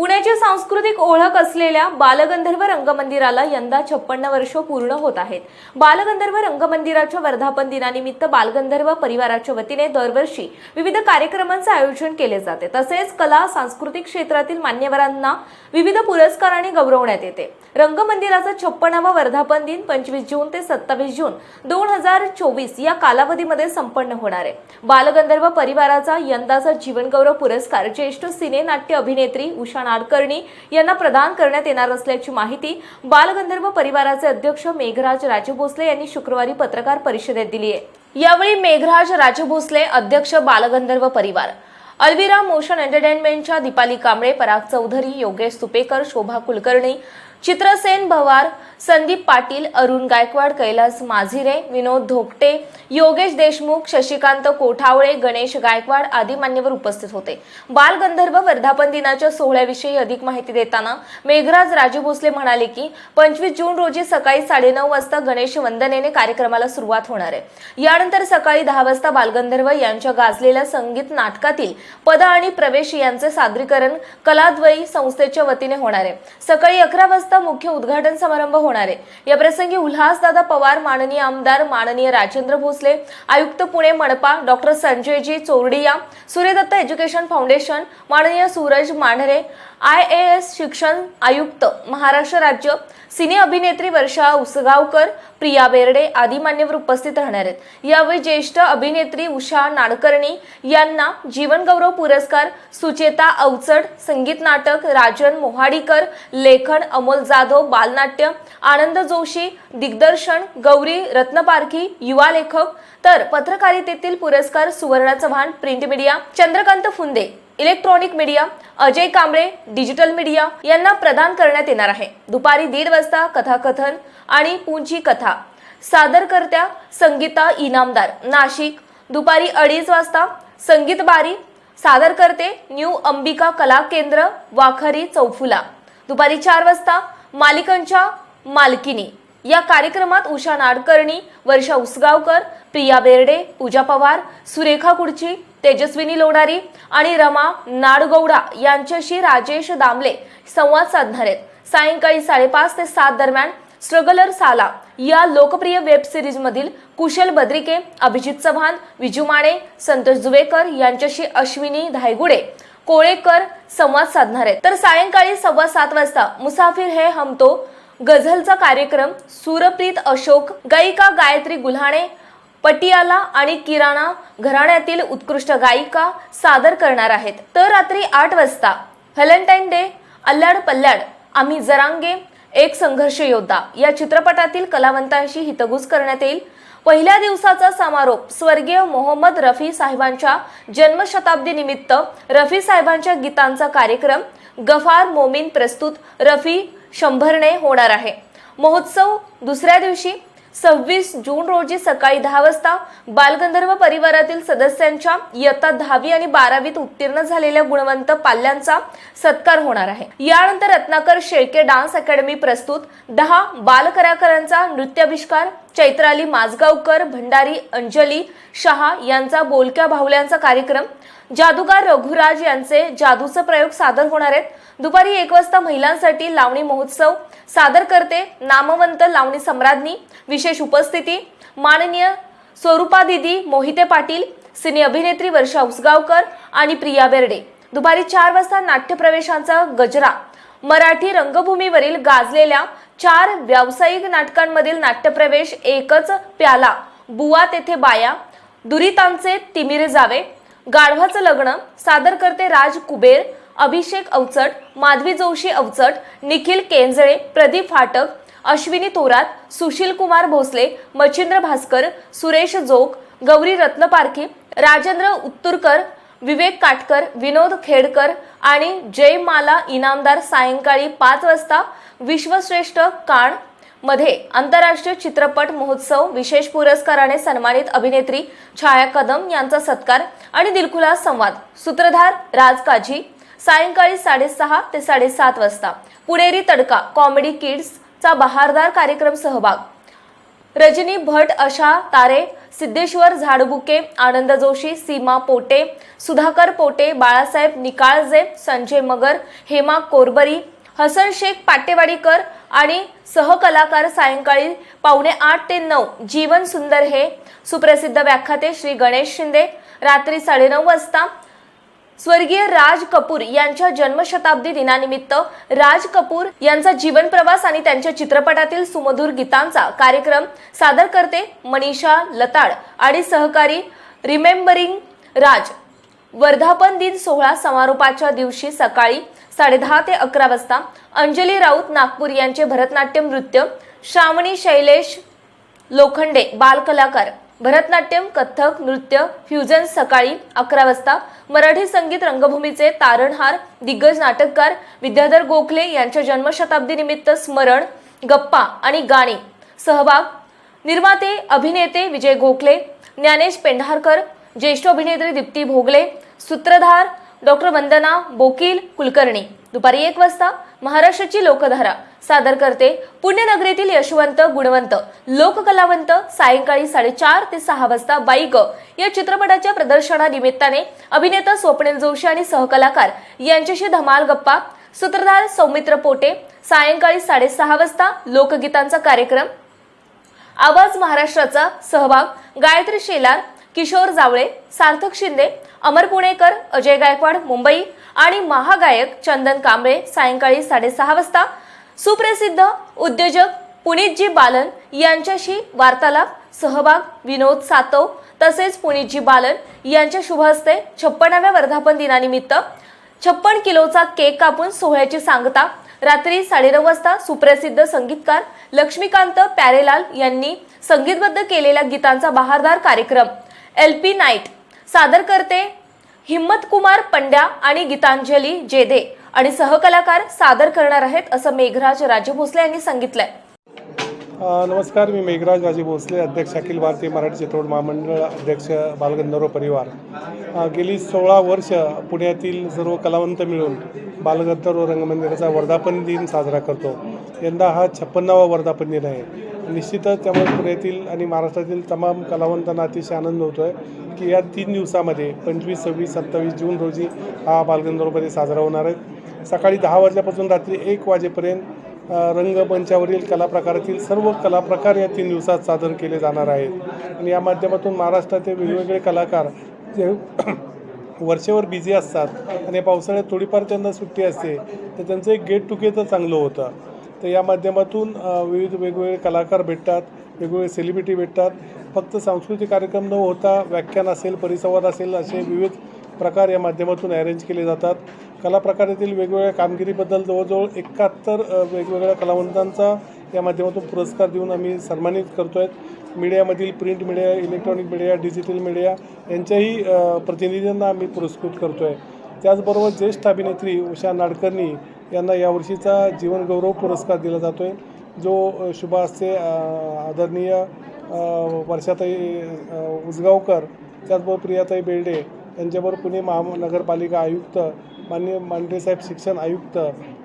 पुण्याची सांस्कृतिक ओळख असलेल्या बालगंधर्व रंगमंदिराला यंदा छप्पन्न वर्ष पूर्ण होत आहेत. बालगंधर्व रंगमंदिराच्या वर्धापन दिनानिमित्त बालगंधर्व परिवाराच्या वतीने दरवर्षी विविध कार्यक्रमांचे आयोजन केले जाते. तसेच कला सांस्कृतिक क्षेत्रातील मान्यवरांना विविध पुरस्कारांनी गौरवण्यात येते. रंगमंदिराचा छप्पनावा वर्धापन दिन पंचवीस जून ते सत्तावीस जून दोन हजार चोवीस या कालावधीमध्ये संपन्न होणार आहे. बालगंधर्व परिवाराचा यंदाचा जीवनगौरव पुरस्कार ज्येष्ठ सिने नाट्य अभिनेत्री उषा नाडकर्णी यांना प्रदान करण्यात येणार असल्याची माहिती बालगंधर्व परिवाराचे अध्यक्ष मेघराज राजभोसले यांनी शुक्रवारी पत्रकार परिषदेत दिली आहे. यावेळी मेघराज राजभोसले अध्यक्ष बालगंधर्व परिवार अल्विरा मोशन एंटरटेनमेंटच्या दीपाली कांबळे पराग चौधरी योगेश सुपेकर शोभा कुलकर्णी चित्रसेन भवार संदीप पाटील अरुण गायकवाड कैलास माझिरे विनोद धोकटे योगेश देशमुख शशिकांत कोठावळे गणेश गायकवाड आदी मान्यवर उपस्थित होते. बालगंधर्व वर्धापन दिनाच्या सोहळ्याविषयी अधिक माहिती देताना मेघराज राजे भोसले म्हणाले की पंचवीस जून रोजी सकाळी साडेनऊ वाजता गणेश वंदनेने कार्यक्रमाला सुरुवात होणार आहे. यानंतर सकाळी दहा वाजता बालगंधर्व यांच्या गाजलेल्या संगीत नाटकातील पद आणि प्रवेश यांचे सादरीकरण कलाद्वयी संस्थेच्या वतीने होणार आहे. सकाळी अकरा वाजता मुख्य उद्घाटन समारंभ होणार आहे. या प्रसंगी उल्हासदादा पवार माननीय आमदार माननीय राजेंद्र भोसले आयुक्त पुणे मनपा doctor Sanjayji Chordiya Suryadatta education foundation माननीय Suraj Mandhare I A S शिक्षण आयुक्त महाराष्ट्र राज्य सिने अभिनेत्री वर्षा उसगावकर प्रिया बेर्डे आदी मान्यवर उपस्थित राहणार आहेत. यावेळी ज्येष्ठ अभिनेत्री उषा नाडकर्णी यांना जीवनगौरव पुरस्कार सुचेता अवचड संगीत नाटक राजन मोहाडीकर लेखन अमोल जाधव बालनाट्य आनंद जोशी दिग्दर्शन गौरी रत्नपारखी युवा लेखक तर पत्रकारितेतील पुरस्कार Suvarna Chavan print media Chandrakant Phunde electronic media Ajay Kamble digital media यांना प्रदान करण्यात येणार आहे. दुपारी दीड वाजता कथाकथन आणि पुंची कथा सादरकर्त्या संगीता इनामदार नाशिक. दुपारी अडीच वाजता संगीत बारी सादरकर्ते न्यू अंबिका कला केंद्र वाखरी चौफुला. दुपारी चार वाजता मालिकांच्या मालकिनी. या कार्यक्रमात उषा नाडकर्णी वर्षा उसगावकर प्रिया बेर्डे पूजा पवार सुरेखा कुडची तेजस्विनी लोणारी आणि रमा नाडगौडा यांच्याशी राजेश दामले संवाद साधणार आहेत. सायंकाळी साडेपाच ते सात दरम्यान स्ट्रगलर साला या लोकप्रिय वेब सिरीज मधील कुशल बद्रिके अभिजित चव्हाण विजू माने संतोष जुवेकर यांच्याशी अश्विनी धायगुडे कोळेकर संवाद साधणार आहेत. तर सायंकाळी सव्वा सात वाजता मुसाफिर है हम तो गझलचा कार्यक्रम सुरप्रीत अशोक गायिका गायत्री गुल्हाणे पटियाला आणि किराणा घराण्यातील उत्कृष्ट गायिका सादर करणार आहेत. तर रात्री आठ वाजता व्हॅलेंटाईन डे अल्लाड पल्लाड आम्ही जरांगे एक संघर्ष योद्धा या चित्रपटातील कलावंतांशी हितगुज करण्यात येईल. पहिल्या दिवसाचा समारोप स्वर्गीय मोहम्मद रफी साहेबांच्या जन्मशताब्दी निमित्त रफी साहेबांच्या गीतांचा कार्यक्रम गफार मोमीन प्रस्तुत रफी शंभरने होणार आहे. महोत्सव दुसऱ्या दिवशी सव्वीस जून रोजी सकाळी दहा वाजता बालगंधर्व परिवारातील सदस्यांच्या इयत्ता दहावी आणि बारावीत उत्तीर्ण झालेल्या गुणवंत पाल्यांचा सत्कार होणार आहे. यानंतर रत्नाकर शेळके डान्स अकॅडमी प्रस्तुत दहा बालकलाकारांचा नृत्याविष्कार चैत्राली माजगावकर भंडारी अंजली शहा यांचा बोलक्या भावल्यांचा कार्यक्रम जादूगार रघुराज यांचे जादूचे प्रयोग सादर होणार आहेत. दुपारी एक वाजता महिलांसाठी लावणी महोत्सव सादर करते नामवंत लावणी सम्राज्ञी विशेष उपस्थिती माननीय स्वरूपा दिदी मोहिते पाटील सिने अभिनेत्री वर्षा उसगावकर आणि प्रिया बेर्डे. दुपारी चार वाजता नाट्यप्रवेशांचा गजरा. मराठी रंगभूमीवरील गाजलेल्या चार व्यावसायिक नाटकांमधील नाट्यप्रवेश एकच प्याला. बुवा तेथे बाया दुरितांचे तिमिरे जावे. गाढवाचं लग्न सादर करते राज कुबेर अभिषेक अवचट माधवी जोशी अवचट निखिल केंजळे प्रदीप फाटक अश्विनी थोरात सुशील कुमार भोसले मच्छिंद्र भास्कर सुरेश जोग गौरी रत्नपारखी राजेंद्र उत्तुरकर विवेक काटकर विनोद खेडकर आणि जयमाला इनामदार सायंकाळी पाच वाजता विश्वश्रेष्ठ काण मध्ये आंतरराष्ट्रीय चित्रपट महोत्सव विशेष पुरस्काराने सन्मानित अभिनेत्री छाया कदम यांचा सत्कार आणि दिलखुलास संवाद. सूत्रधार राज काझी सायंकाळी साडेसहा ते साडेसात वाजता. पुणेरी तडका कॉमेडी किड्सचा बहारदार कार्यक्रम सहभाग. रजनी भट अशा तारे सिद्धेश्वर झाडबुके आनंद जोशी सीमा पोटे सुधाकर पोटे बाळासाहेब निकाळजे संजय मगर हेमा कोरबरी हसन शेख पाटेवाडीकर आणि सहकलाकार सायंकाळी पावणे आठ ते नऊ जीवन सुंदर हे सुप्रसिद्ध व्याख्याते श्री गणेश शिंदे. रात्री साडेनऊ वाजता स्वर्गीय राज कपूर यांच्या जन्मशताब्दी दिनानिमित्त राज कपूर यांचा जीवन प्रवास आणि त्यांच्या चित्रपटातील सुमधुर गीतांचा कार्यक्रम सादर करते मनीषा लताड आणि सहकारी रिमेंबरिंग राज. वर्धापन दिन सोहळा समारोपाच्या दिवशी सकाळी साडेदहा ते अकरा वाजता अंजली राऊत नागपूर यांचे भरतनाट्यम नृत्य श्रावणी शैलेश लोखंडे बालकलाकार भरतनाट्यम कथ्थक नृत्य फ्युजन सकाळी अकरा वाजता मराठी संगीत रंगभूमीचे तारणहार दिग्गज नाटककार विद्याधर गोखले यांच्या जन्मशताब्दी निमित्त स्मरण गप्पा आणि गाणी. सहभाग निर्माते अभिनेते विजय गोखले ज्ञानेश पेंढारकर ज्येष्ठ अभिनेत्री दीप्ती भोगले सूत्रधार डॉक्टर वंदना बोकील कुलकर्णी. दुपारी एक वाजता महाराष्ट्राची लोकधारा. सादर करते पुण्यनगरीतील यशवंत गुणवंत लोककलावंत सायंकाळी साडेचार ते सहा वाजता बाईक या चित्रपटाच्या प्रदर्शनानिमित्ताने अभिनेता स्वप्नील जोशी आणि सहकलाकार यांच्याशी धमाल गप्पा सूत्रधार सौमित्र पोटे सायंकाळी साडेसहा वाजता लोकगीतांचा कार्यक्रम आवाज महाराष्ट्राचा सहभाग गायत्री शेलार किशोर जावळे सार्थक शिंदे अमर पुणेकर अजय गायकवाड मुंबई आणि महागायक चंदन कांबळे सायंकाळी साडेसहा वाजता. सुप्रसिद्ध उद्योजक पुनीतजी बालन यांच्याशी वार्तालाप सहभाग विनोद सातव तसेच पुनीतजी बालन यांच्या शुभ हस्ते छप्पनाव्या वर्धापन दिनानिमित्त छप्पन किलोचा केक कापून सोहळ्याची सांगता. रात्री साडेनऊ वाजता सुप्रसिद्ध संगीतकार लक्ष्मीकांत प्यारेलाल यांनी संगीतबद्ध केलेल्या गीतांचा बहारदार कार्यक्रम. एल पी नाईट सादर करते हिम्मत कुमार पंड्या आणि गीतांजली जेदे आणि सहकलाकार सादर करणार आहेत असं मेघराज राजे भोसले यांनी सांगितलंय. नमस्कार मी मेघराज राजे भोसले अध्यक्ष अखिल भारतीय मराठी चित्रपट महामंडळ अध्यक्ष बालगंधर्व परिवार. गेली सोळा वर्ष पुण्यातील सर्व कलावंत मिळून बालगंधर्व रंगमंदिराचा वर्धापन दिन साजरा करतो. यंदा हा छप्पन्नावा वर्धापन दिन आहे. निश्चितच त्यामुळे पुण्यातील आणि महाराष्ट्रातील तमाम कलावंतांना अतिशय आनंद होतो आहे की या तीन दिवसामध्ये पंचवीस सव्वीस सत्तावीस जून रोजी हा बालगंधर्वमध्ये साजरा होणार आहे. सकाळी दहा वाजल्यापासून रात्री एक वाजेपर्यंत रंगमंचावरील कला प्रकारातील सर्व कला प्रकार या तीन दिवसात सादर केले जाणार आहेत. आणि या माध्यमातून महाराष्ट्रातील वेगवेगळे कलाकार जे वर्षभर बिझी असतात आणि पावसाळ्यात थोडीफार त्यांना सुट्टी असते तर त्यांचं एक गेट टुगेदर चांगलं होतं. तर या माध्यमातून विविध वेगवेगळे कलाकार भेटतात वेगवेगळे सेलिब्रिटी भेटतात. फक्त सांस्कृतिक कार्यक्रम न होता व्याख्यान असेल परिसंवाद असेल असे विविध प्रकार या माध्यमातून अरेंज केले जातात. कला प्रकारातील वेगवेगळ्या कामगिरीबद्दल जवळजवळ एकाहत्तर वेगवेगळ्या कलावंतांचा या माध्यमातून पुरस्कार देऊन आम्ही सन्मानित करतो आहेत मीडियामधील print media electronic media digital media यांच्याही प्रतिनिधींना आम्ही पुरस्कृत करतो आहे त्याचबरोबर ज्येष्ठ अभिनेत्री उषा नाडकर्णी यांना यावर्षीचा जीवनगौरव पुरस्कार दिला जातो आहे जो अ, आदरणीय वर्षाताई उसगावकर त्याचबरोबर प्रियाताई बेर्डे यांच्याबरोबर पुणे महानगरपालिका आयुक्त माननीय मांडेसाहेब शिक्षण आयुक्त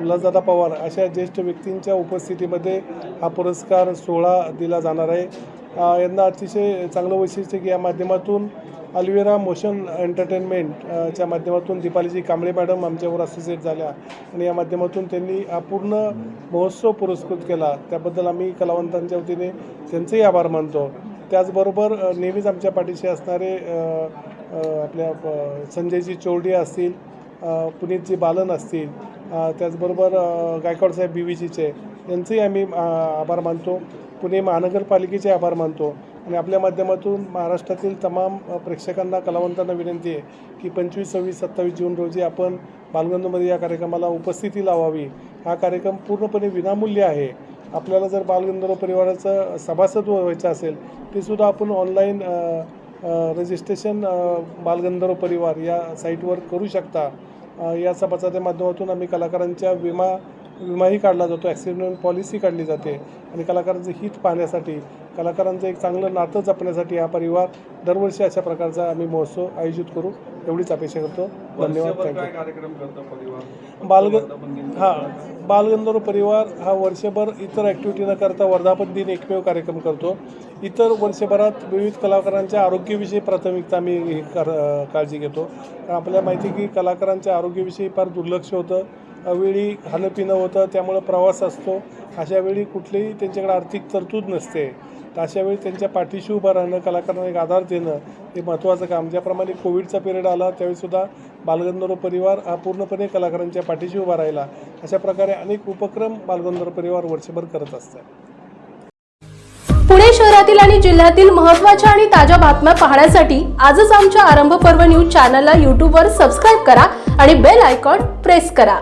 उल्हासदादा पवार अशा ज्येष्ठ व्यक्तींच्या उपस्थितीमध्ये हा पुरस्कार सोहळा दिला जाणार आहे. यांना अतिशय चांगलं वैशिष्ट्य की या माध्यमातून अल्वेरा मोशन एंटरटेनमेंटच्या माध्यमातून दीपालीजी कांबळे मॅडम आमच्यावर असोसिएट झाल्या आणि या माध्यमातून त्यांनी हा पूर्ण महोत्सव पुरस्कृत केला. त्याबद्दल आम्ही कलावंतांच्या वतीने त्यांचेही आभार मानतो. त्याचबरोबर नेहमीच आमच्या पाठीशी असणारे आपल्या संजयजी चोरडे असतील पुनीतजी बालन असतील त्याचबरोबर गायकवाडसाहेब गायकवाड साहेब बी व्ही सीचे यांचेही आम्ही आभार मानतो. पुणे महानगरपालिकेचे आभार मानतो. आणि आपल्या माध्यमातून महाराष्ट्रातील तमाम प्रेक्षकांना कलावंतांना विनंती आहे की पंचवीस सव्वीस सत्तावीस जून रोजी आपण बालगंधमध्ये या कार्यक्रमाला उपस्थिती लावावी. हा कार्यक्रम पूर्णपणे विनामूल्य आहे. आपल्याला जर बालगंधर्व परिवाराचं सभासद व्हायचं असेल ते सुद्धा आपण ऑनलाईन रजिस्ट्रेशन बालगंधर्व परिवार या साईटवर करू शकता. या सभाच्या माध्यमातून आम्ही कलाकारांच्या विमा विमाही काढला जातो ॲक्सिडेंट पॉलिसी काढली जाते. आणि कलाकारांचं हित पाहण्यासाठी कलाकारांचं एक चांगलं नातं जपण्यासाठी हा परिवार दरवर्षी अशा प्रकारचा आम्ही महोत्सव आयोजित करू. एवढीच अपेक्षा करतो. धन्यवाद. थँक्यू कार्यक्रम करतो परिवार? बालग हां बालगंधर्व परिवार हा वर्षभर इतर ॲक्टिव्हिटी न करता वर्धापन दिन एकमेव कार्यक्रम करतो. इतर वर्षभरात विविध कलाकारांच्या आरोग्याविषयी प्राथमिकता आम्ही कर काळजी घेतो. कारण आपल्याला माहिती की कलाकारांच्या आरोग्याविषयी फार दुर्लक्ष होतं. वेळी खाणं पिणं होतं त्यामुळं प्रवास असतो. अशा वेळी कुठलीही त्यांच्याकडे आर्थिक तरतूद नसते. तर अशा वेळी त्यांच्या पाठीशी उभं राहणं कलाकारांना एक आधार देणं हे महत्त्वाचं काम. ज्याप्रमाणे कोविडचा पिरियड आला त्यावेळीसुद्धा बालगंधर्व परिवार हा पूर्णपणे कलाकारांच्या पाठीशी उभा राहिला. अशा प्रकारे अनेक उपक्रम बालगंधर्व परिवार वर्षभर करत असतात. पुणे शहरातील आणि जिल्ह्यातील महत्त्वाच्या आणि ताज्या बातम्या पाहण्यासाठी आजच आमच्या आरंभ पर्व न्यूज चॅनलला यूट्यूबवर सबस्क्राईब करा आणि बेल आयकॉन प्रेस करा.